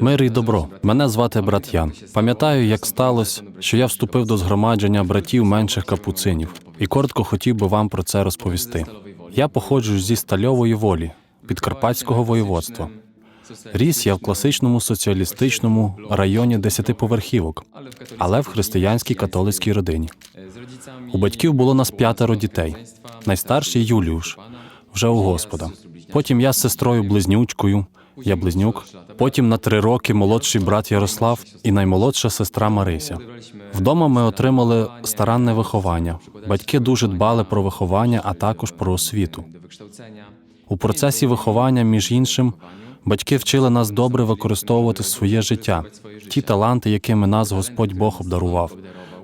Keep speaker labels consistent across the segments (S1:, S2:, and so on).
S1: Мир і добро. Мене звати брат Ян. Пам'ятаю, як сталося, що я вступив до згромадження братів менших капуцинів, і коротко хотів би вам про це розповісти. Я походжу зі стальової волі, підкарпатського воєводства. Ріс я в класичному соціалістичному районі десятиповерхівок, але в християнській католицькій родині. У батьків було нас п'ятеро дітей. Найстарший Юліуш, вже у Господа. Потім я з сестрою близнючкою, я близнюк. Потім на три роки молодший брат Ярослав і наймолодша сестра Марися. Вдома ми отримали старанне виховання. Батьки дуже дбали про виховання, а також про освіту. У процесі виховання, між іншим, батьки вчили нас добре використовувати своє життя, ті таланти, якими нас Господь Бог обдарував,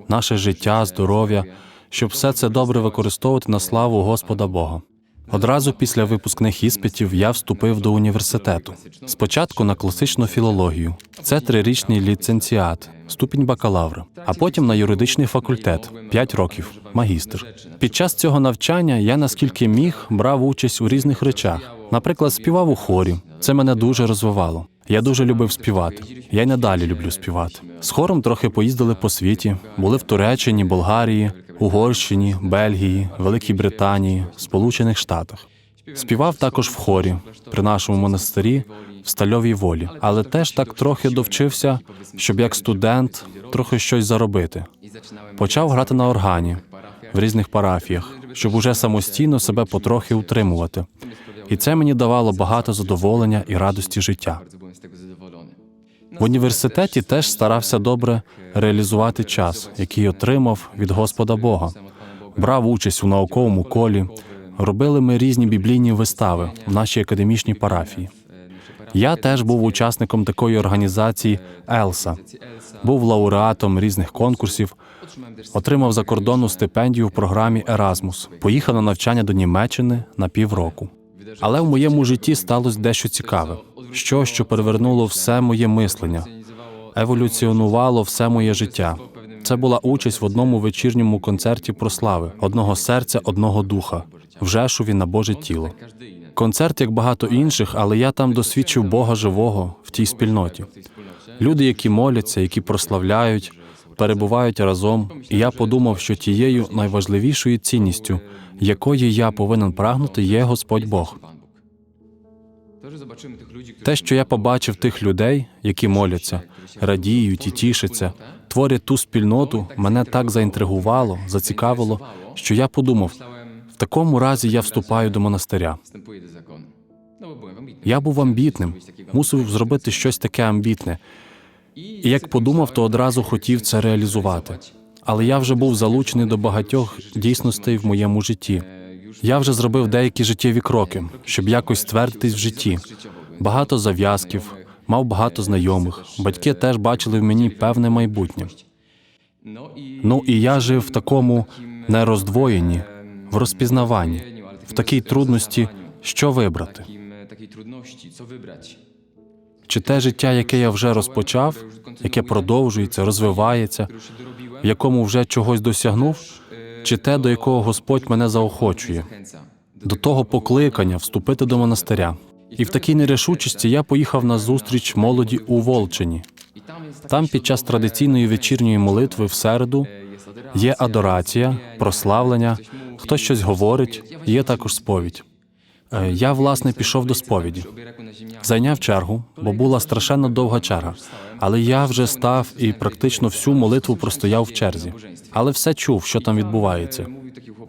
S1: наше життя, здоров'я, щоб все це добре використовувати на славу Господа Бога. Одразу після випускних іспитів я вступив до університету. Спочатку на класичну філологію. Це трирічний ліцензіат, ступінь бакалавра, а потім на юридичний факультет 5 років, магістр. Під час цього навчання я наскільки міг брав участь у різних речах. Наприклад, співав у хорі. Це мене дуже розвивало. Я дуже любив співати. Я й надалі люблю співати. З хором трохи поїздили по світі, були в Туреччині, Болгарії, Угорщині, Бельгії, Великій Британії, Сполучених Штатах. Співав також в хорі при нашому монастирі в стальовій волі, але теж так трохи довчився, щоб як студент трохи щось заробити. Почав грати на органі в різних парафіях, щоб уже самостійно себе потрохи утримувати. І це мені давало багато задоволення і радості життя. В університеті теж старався добре реалізувати час, який отримав від Господа Бога. Брав участь у науковому колі, робили ми різні біблійні вистави в нашій академічній парафії. Я теж був учасником такої організації Елса, був лауреатом різних конкурсів, отримав закордонну стипендію в програмі Еразмус, поїхав на навчання до Німеччини на півроку. Але в моєму житті сталося дещо цікаве, що, що перевернуло все моє мислення, еволюціонувало все моє життя. Це була участь в одному вечірньому концерті прослави одного серця, одного духа в Жешуві на Боже тіло. Концерт, як багато інших, але я там досвідчив Бога живого в тій спільноті. Люди, які моляться, які прославляють, перебувають разом. І я подумав, що тією найважливішою цінністю, якої я повинен прагнути, є Господь Бог. Те, що я побачив тих людей, які моляться, радіють і тішаться, творять ту спільноту, мене так заінтригувало, зацікавило, що я подумав: в такому разі я вступаю до монастиря. Я був амбітним, мусив зробити щось таке амбітне. І як подумав, то одразу хотів це реалізувати. Але я вже був залучений до багатьох дійсностей в моєму житті. Я вже зробив деякі життєві кроки, щоб якось ствердитись в житті. Багато зав'язків, мав багато знайомих. Батьки теж бачили в мені певне майбутнє. Ну і я жив в такому нероздвоєнні, в розпізнаванні, в такій трудності, що вибрати. Чи те життя, яке я вже розпочав, яке продовжується, розвивається, в якому вже чогось досягнув, чи те, до якого Господь мене заохочує, до того покликання вступити до монастиря. І в такій нерішучості я поїхав на зустріч молоді у Волчині. Там під час традиційної вечірньої молитви в середу є адорація, прославлення, хтось щось говорить, є також сповідь. Е, Я, власне, пішов до сповіді. Зайняв чергу, бо була страшенно довга черга. Але я вже став і практично всю молитву простояв в черзі. Але все чув, що там відбувається.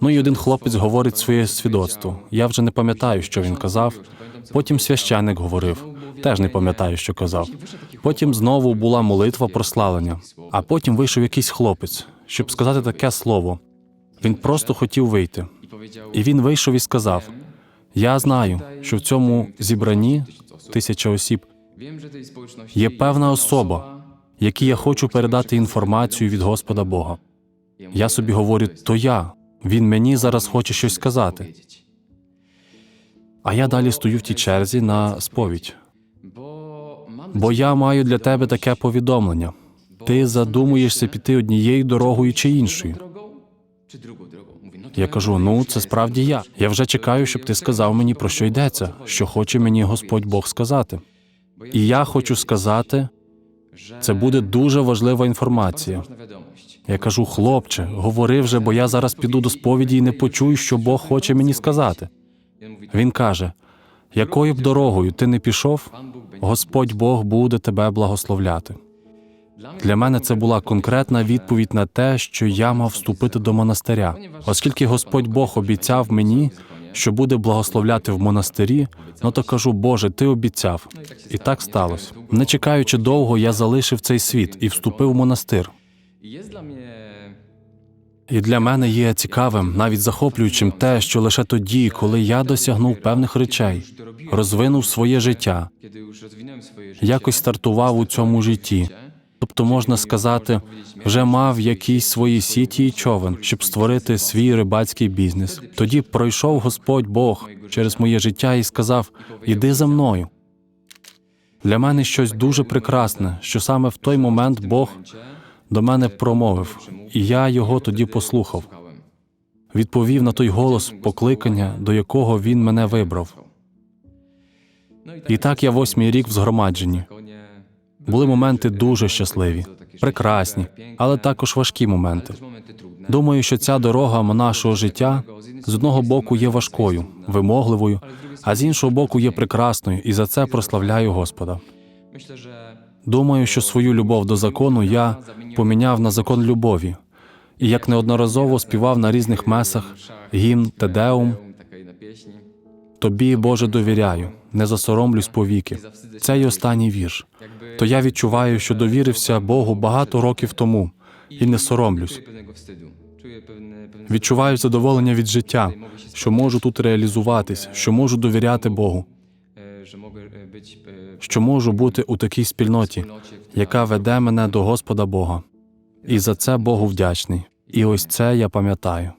S1: Ну і один хлопець говорить своє свідоцтво. Я вже не пам'ятаю, що він казав. Потім священник говорив, теж не пам'ятаю, що казав. Потім знову була молитва прославлення. А потім вийшов якийсь хлопець, щоб сказати таке слово. Він просто хотів вийти. І він вийшов і сказав: Я знаю, що в цьому зібранні тисяча осіб є певна особа, якій я хочу передати інформацію від Господа Бога. Я собі говорю, то я. Він мені зараз хоче щось сказати. А я далі стою в тій черзі на сповідь. Бо я маю для тебе таке повідомлення. Ти задумуєшся піти однією дорогою чи іншою. Я кажу: ну це справді я. Я вже чекаю, щоб ти сказав мені про що йдеться, що хоче мені Господь Бог сказати. І я хочу сказати, це буде дуже важлива інформація. Я кажу, хлопче, говори вже, бо я зараз піду до сповіді і не почую, що Бог хоче мені сказати. Він каже: якою б дорогою ти не пішов. Господь Бог буде тебе благословляти. Для мене це була конкретна відповідь на те, що я мав вступити до монастиря, оскільки Господь Бог обіцяв мені, що буде благословляти в монастирі. Ну то кажу, Боже, ти обіцяв. І так сталося. Не чекаючи довго, я залишив цей світ і вступив в монастир. І для мене є цікавим, навіть захоплюючим те, що лише тоді, коли я досягнув певних речей, розвинув своє життя, якось стартував у цьому житті. Тобто, можна сказати, вже мав якісь свої сіті і човен, щоб створити свій рибацький бізнес. Тоді пройшов Господь Бог через моє життя і сказав: Іди за мною. Для мене щось дуже прекрасне, що саме в той момент Бог до мене промовив, і я його тоді послухав. Відповів на той голос покликання, до якого він мене вибрав. І так я восьмий рік в згромадженні. Були моменти дуже щасливі, прекрасні, але також важкі моменти. Думаю, що ця дорога нашого життя з одного боку є важкою, вимогливою, а з іншого боку є прекрасною, і за це прославляю Господа. Думаю, що свою любов до закону я поміняв на закон любові, і як неодноразово співав на різних месах гімн Тедеум, тобі, Боже, довіряю, не засоромлюсь повіки. Це й останній вірш. То я відчуваю, що довірився Богу багато років тому і не соромлюсь. Відчуваю задоволення від життя, що можу тут реалізуватись, що можу довіряти Богу, що можу бути у такій спільноті, яка веде мене до Господа Бога. І за це Богу вдячний. І ось це я пам'ятаю.